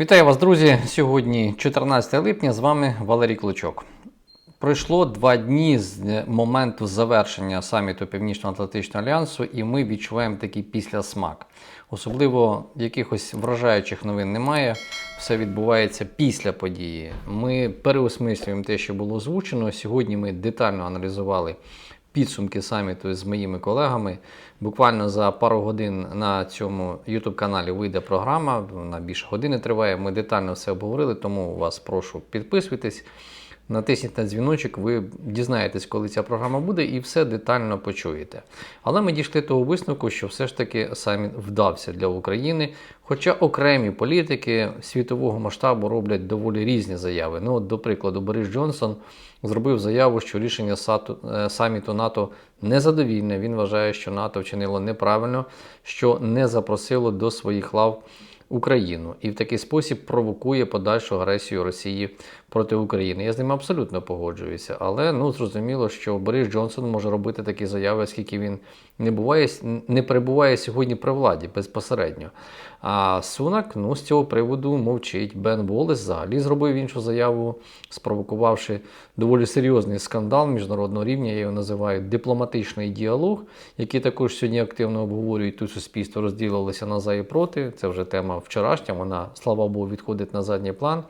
Вітаю вас, друзі! Сьогодні 14 липня. З вами Валерій Клочок. Пройшло два дні з моменту завершення саміту Північно-Атлантичного альянсу, і ми відчуваємо такий післясмак. Особливо якихось вражаючих новин немає. Все відбувається після події. Ми переосмислюємо те, що було озвучено. Сьогодні ми детально аналізували підсумки саміту з моїми колегами. Буквально за пару годин на цьому YouTube каналі вийде програма. Вона більше години триває. Ми детально все обговорили, тому вас прошу підписуйтесь. Натисніть на дзвіночок, ви дізнаєтесь, коли ця програма буде, і все детально почуєте. Але ми дійшли того висновку, що все ж таки саміт вдався для України. Хоча окремі політики світового масштабу роблять доволі різні заяви. Ну, от, до прикладу, Борис Джонсон зробив заяву, що рішення е, саміту НАТО незадовільне. Він вважає, що НАТО вчинило неправильно, що не запросило до своїх лав Україну і в такий спосіб провокує подальшу агресію Росії проти України. Я з ним абсолютно погоджуюся, але ну зрозуміло, що Борис Джонсон може робити такі заяви, оскільки він не буває не перебуває сьогодні при владі безпосередньо. А Сунак ну з цього приводу мовчить. Бен Волес взагалі зробив іншу заяву, спровокувавши доволі серйозний скандал міжнародного рівня. Я його називаю дипломатичний діалог, який також сьогодні активно обговорюють. Тут суспільство розділилося на за і проти. Це вже тема вчорашня. Вона слава Богу відходить на задній план.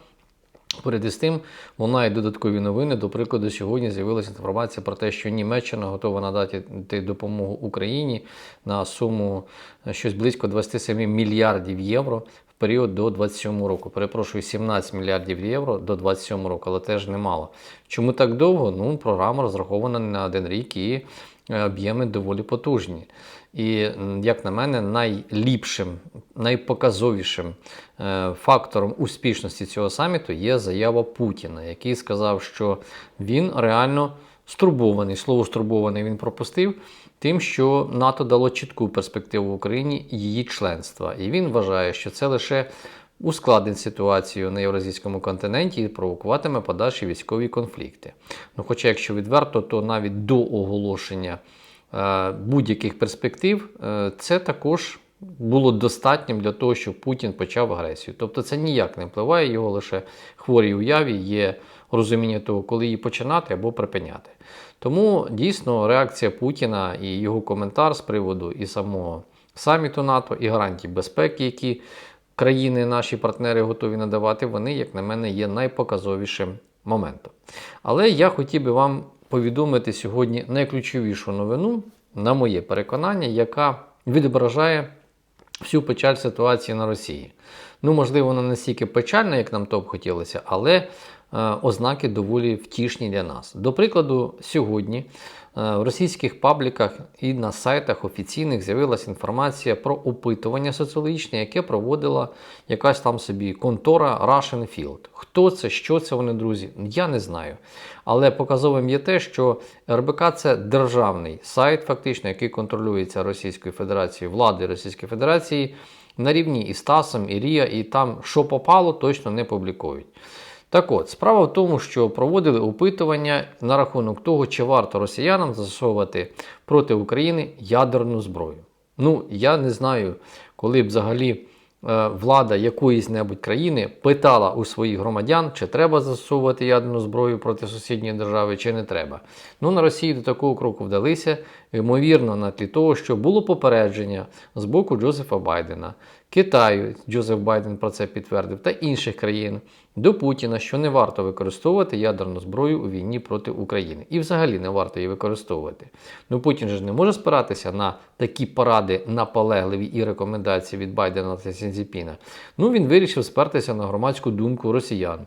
Поряд із тим, вона і додаткові новини. До прикладу, сьогодні з'явилася інформація про те, що Німеччина готова надати допомогу Україні на суму е, щось близько 27 мільярдів євро період до 27 року. Перепрошую, 17 мільярдів євро до 27 року, але теж немало. Чому так довго? Ну, програма розрахована на один рік і е, об'єми доволі потужні. І, як на мене, найліпшим, найпоказовішим е, фактором успішності цього саміту є заява Путіна, який сказав, що він реально стурбований. Слово стурбований він пропустив тим, що НАТО дало чітку перспективу Україні її членства. І він вважає, що це лише ускладнить ситуацію на євразійському континенті і провокуватиме подальші військові конфлікти. Ну, хоча, якщо відверто, то навіть до оголошення е, будь-яких перспектив е, це також було достатнім для того, щоб Путін почав агресію. Тобто це ніяк не впливає, його лише хворій уяві є розуміння того, коли її починати або припиняти. Тому дійсно реакція Путіна і його коментар з приводу і самого саміту НАТО, і гарантій безпеки, які країни, наші партнери готові надавати, вони, як на мене, є найпоказовішим моментом. Але я хотів би вам повідомити сьогодні найключовішу новину, на моє переконання, яка відображає всю печаль ситуації на Росії. Ну, можливо, вона настільки печальна, як нам то б хотілося, але е, ознаки доволі втішні для нас. До прикладу, сьогодні в російських пабліках і на сайтах офіційних з'явилася інформація про опитування соціологічне, яке проводила якась там собі контора Russian Field. Хто це, що це вони, друзі? Я не знаю. Але показовим є те, що РБК це державний сайт, фактично, який контролюється Російською Федерацією, влади Російської Федерації на рівні і Стасом, і Рія, і там, що попало, точно не публікують. Так от, справа в тому, що проводили опитування на рахунок того, чи варто росіянам застосовувати проти України ядерну зброю. Ну, я не знаю, коли б взагалі е, влада якоїсь небудь країни питала у своїх громадян, чи треба застосовувати ядерну зброю проти сусідньої держави, чи не треба. Ну, на Росії до такого кроку вдалися, ймовірно, на тлі того, що було попередження з боку Джозефа Байдена, Китаю, Джозеф Байден про це підтвердив, та інших країн до Путіна, що не варто використовувати ядерну зброю у війні проти України. І взагалі не варто її використовувати. Ну Путін же не може спиратися на такі поради наполегливі і рекомендації від Байдена та Сінзіпіна. Ну він вирішив спертися на громадську думку росіян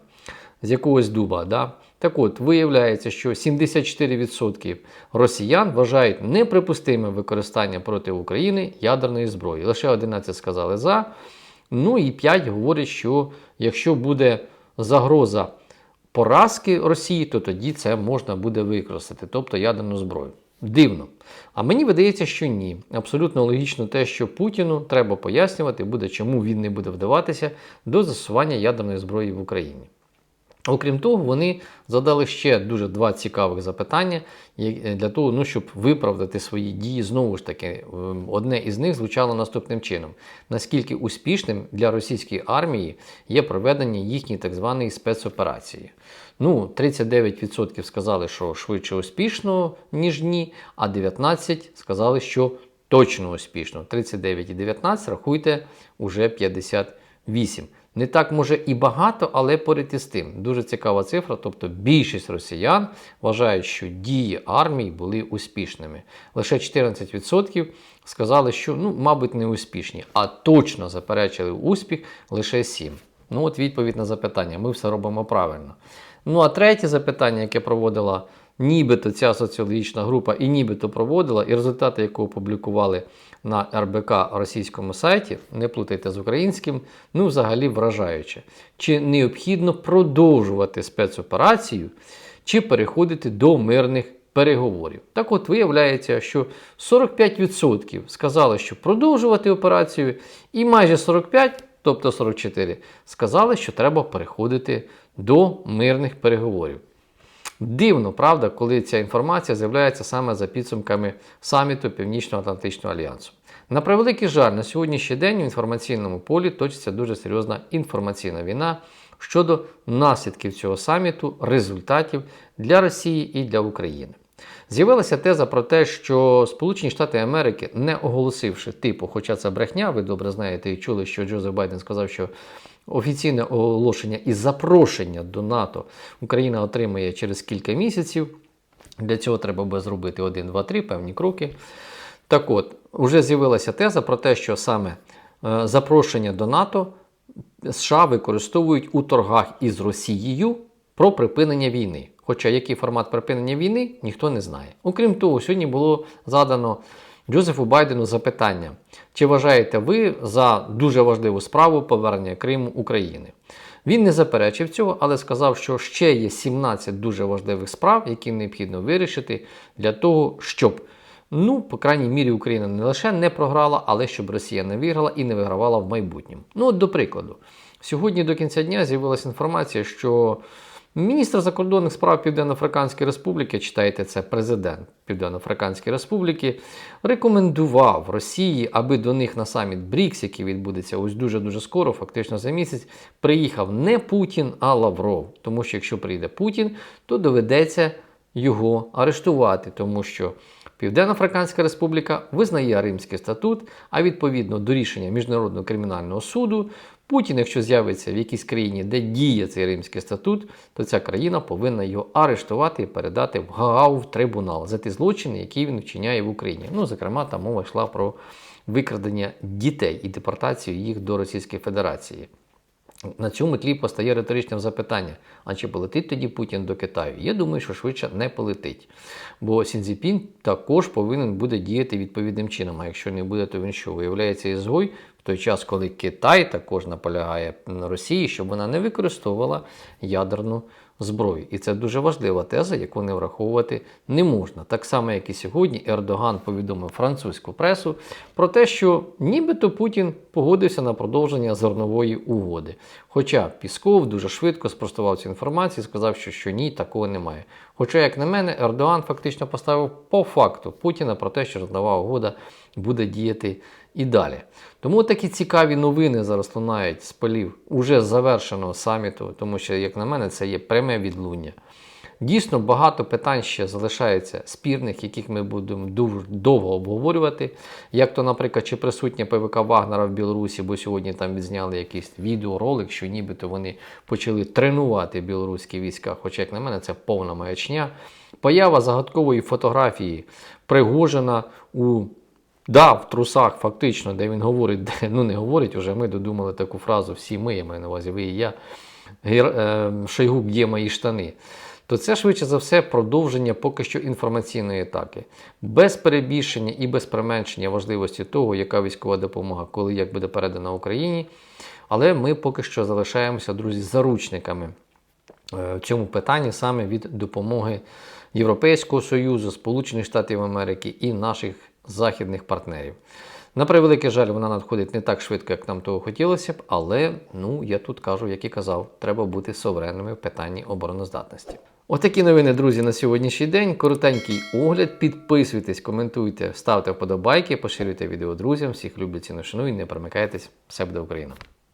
з якогось дуба. Да? Так от, виявляється, що 74% росіян вважають неприпустимим використання проти України ядерної зброї. Лише 11 сказали за. Ну і 5 говорять, що якщо буде загроза поразки Росії, то тоді це можна буде використати, тобто ядерну зброю. Дивно. А мені видається, що ні. Абсолютно логічно те, що Путіну треба пояснювати буде, чому він не буде вдаватися до застосування ядерної зброї в Україні. Окрім того, вони задали ще дуже два цікавих запитання для того, ну, щоб виправдати свої дії. Знову ж таки, ем, одне із них звучало наступним чином: наскільки успішним для російської армії є проведення їхньої так званої спецоперації. Ну, 39% сказали, що швидше успішно, ніж ні, а 19% сказали, що точно успішно. 39 і 19, рахуйте, уже 58. Не так може і багато, але поряд із тим. Дуже цікава цифра. Тобто більшість росіян вважають, що дії армії були успішними. Лише 14% сказали, що ну, мабуть, не успішні, а точно заперечили успіх лише 7%. Ну, от відповідь на запитання. Ми все робимо правильно. Ну, а третє запитання, яке проводила нібито ця соціологічна група і нібито проводила, і результати якого опублікували на РБК російському сайті, не плутайте з українським, ну взагалі вражаюче. Чи необхідно продовжувати спецоперацію, чи переходити до мирних переговорів? Так от виявляється, що 45% сказали, що продовжувати операцію, і майже 45%, тобто 44%, сказали, що треба переходити до мирних переговорів. Дивно, правда, коли ця інформація з'являється саме за підсумками саміту Північно-Атлантичного альянсу. На превеликий жаль, на сьогоднішній день в інформаційному полі точиться дуже серйозна інформаційна війна щодо наслідків цього саміту, результатів для Росії і для України. З'явилася теза про те, що Сполучені Штати Америки, не оголосивши типу, хоча це брехня, ви добре знаєте і чули, що Джозеф Байден сказав, що офіційне оголошення і запрошення до НАТО Україна отримає через кілька місяців. Для цього треба буде зробити 1, 2, 3 певні кроки. Так от, вже з'явилася теза про те, що саме е, запрошення до НАТО США використовують у торгах із Росією про припинення війни. Хоча який формат припинення війни, ніхто не знає. Окрім того, сьогодні було задано Джозефу Байдену запитання: чи вважаєте ви за дуже важливу справу повернення Криму України? Він не заперечив цього, але сказав, що ще є 17 дуже важливих справ, які необхідно вирішити для того, щоб, ну, по крайній мірі, Україна не лише не програла, але щоб Росія не виграла і не вигравала в майбутньому. Ну, от до прикладу, сьогодні до кінця дня з'явилася інформація, що Міністр закордонних справ Південно-Африканської Республіки, читайте це президент Південно-Африканської Республіки, рекомендував Росії, аби до них на саміт БРІКС, який відбудеться ось дуже-дуже скоро, фактично за місяць, приїхав не Путін, а Лавров. Тому що якщо прийде Путін, то доведеться його арештувати, тому що Південно-Африканська Республіка визнає Римський статут, а відповідно до рішення Міжнародного кримінального суду, Путін, якщо з'явиться в якійсь країні, де діє цей Римський статут, то ця країна повинна його арештувати і передати в Гаагу в трибунал за ті злочини, які він вчиняє в Україні. Ну, зокрема, там мова йшла про викрадення дітей і депортацію їх до Російської Федерації. На цьому тлі постає риторичним запитання: а чи полетить тоді Путін до Китаю? Я думаю, що швидше не полетить. Бо Сінзіпін також повинен буде діяти відповідним чином. А якщо не буде, то він що? Виявляється ізгой той час, коли Китай також наполягає на Росії, щоб вона не використовувала ядерну зброю. І це дуже важлива теза, яку не враховувати не можна. Так само, як і сьогодні, Ердоган повідомив французьку пресу про те, що нібито Путін погодився на продовження зернової угоди. Хоча Пісков дуже швидко спростував цю інформацію і сказав, що, що ні, такого немає. Хоча, як на мене, Ердоган фактично поставив по факту Путіна про те, що зернова угода буде діяти і далі. Тому такі цікаві новини зараз лунають з полів уже завершеного саміту, тому що, як на мене, це є пряме відлуння. Дійсно, багато питань ще залишається спірних, яких ми будемо довго обговорювати. Як то, наприклад, чи присутня ПВК Вагнера в Білорусі, бо сьогодні там відзняли якийсь відеоролик, що нібито вони почали тренувати білоруські війська. Хоча, як на мене, це повна маячня. Поява загадкової фотографії Пригожина у Да, в трусах, фактично, де він говорить, де, ну не говорить, вже ми додумали таку фразу, всі ми, я маю на увазі, ви і я, е, Шойгу, де мої штани. То це швидше за все продовження поки що інформаційної атаки. Без перебільшення і без применшення важливості того, яка військова допомога, коли як буде передана Україні. Але ми поки що залишаємося, друзі, заручниками е, в цьому питанні саме від допомоги Європейського Союзу, Сполучених Штатів Америки і наших західних партнерів. На превеликий жаль, вона надходить не так швидко, як нам того хотілося б, але ну я тут кажу, як і казав, треба бути суверенними в питанні обороноздатності. Отакі новини, друзі, на сьогоднішній день. Коротенький огляд. Підписуйтесь, коментуйте, ставте вподобайки, поширюйте відео друзям. Всіх люблять ціну шану і не перемикайтесь. Все буде Україна!